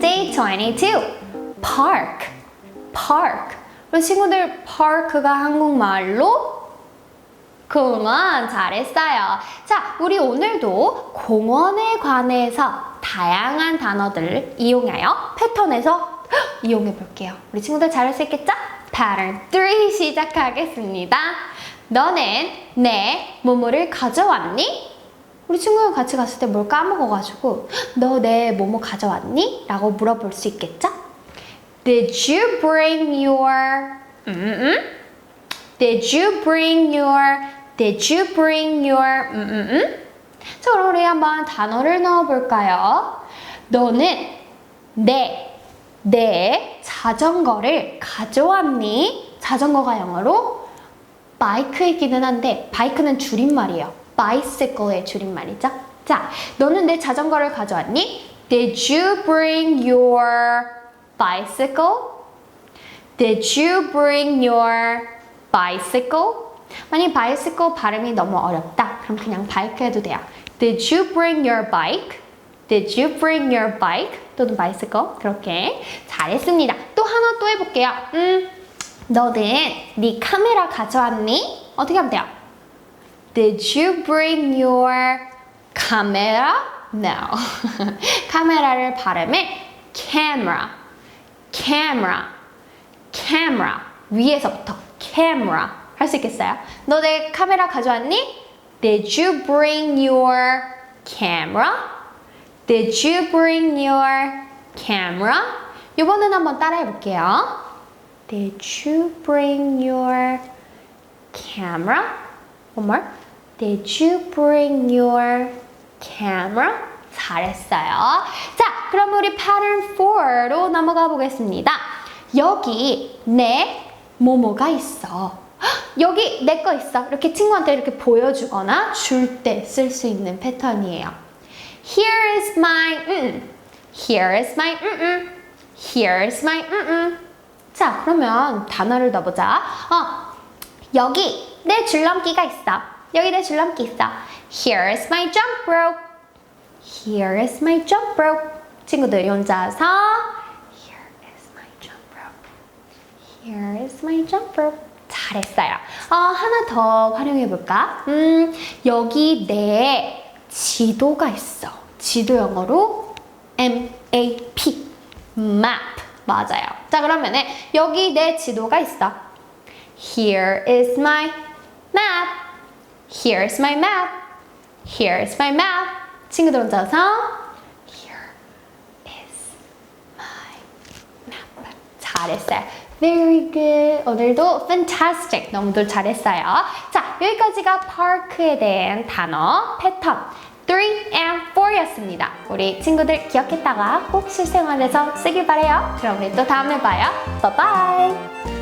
Day 22. Park. Park. 우리 친구들 park가 한국말로 그만 잘했어요. 자, 우리 오늘도 공원에 관해서 다양한 단어들을 이용하여 패턴에서 이용해 볼게요. 우리 친구들 잘할 수 있겠죠? Pattern 3 시작하겠습니다. 너는 내 뭐뭐를 가져왔니? 우리 친구랑 같이 갔을 때 뭘 까먹어가지고 너 내 뭐뭐 가져왔니? 라고 물어볼 수 있겠죠? Did you bring your 음, 음? Did you bring your Did you bring your 음, 음, 음? 자 그럼 우리 한번 단어를 넣어볼까요? 너는 내, 내 자전거를 가져왔니? 자전거가 영어로 바이크이기는 한데 바이크는 줄임말이에요. Bicycle의 줄임말이죠. 자, 너는 내 자전거를 가져왔니? Did you bring your bicycle? Did you bring your bicycle? 만약 bicycle 발음이 너무 어렵다. 그럼 그냥 bike 해도 돼요. Did you bring your bike? Did you bring your bike? 또는 bicycle. 그렇게 잘했습니다. 또 하나 또 해볼게요. 음, 너는 네 카메라 가져왔니? 어떻게 하면 돼요? Did you bring your camera? No. 카메라를 발음해 camera, camera, camera 위에서부터 camera 할 수 있겠어요? 너 내 카메라 가져왔니? Did you bring your camera? Did you bring your camera? 이번엔 한번 따라해 볼게요. Did you bring your camera? One more. Did you bring your camera? 잘했어요. 자, 그럼 우리 pattern 4로 넘어가 보겠습니다. 여기 내 뭐뭐가 있어. 헉, 여기 내 거 있어. 이렇게 친구한테 이렇게 보여주거나 줄 때 쓸 수 있는 패턴이에요. Here is my 음. Here is my 음, 음. Here is my 음, 음. 자, 그러면 단어를 넣어보자. 어, 여기 내 줄넘기가 있어. 여기 내 줄넘기 있어. Here is my jump rope. Here is my jump rope. 친구들이 혼자서 Here is my jump rope. Here is my jump rope. 잘했어요. 어, 하나 더 활용해 볼까? 음, 여기 내 지도가 있어. 지도 영어로 M-A-P. map. 맞아요. 자, 그러면은 여기 내 지도가 있어. Here is my map. Here is my map. Here is my map. 친구들 혼자서 Here is my map. 잘했어요. Very good. 오늘도 fantastic. 너무들 잘했어요. 자, 여기까지가 park에 대한 단어 패턴 3 and 4였습니다. 우리 친구들 기억했다가 꼭 실생활에서 쓰길 바래요. 그럼 우리 또 다음에 봐요. Bye bye.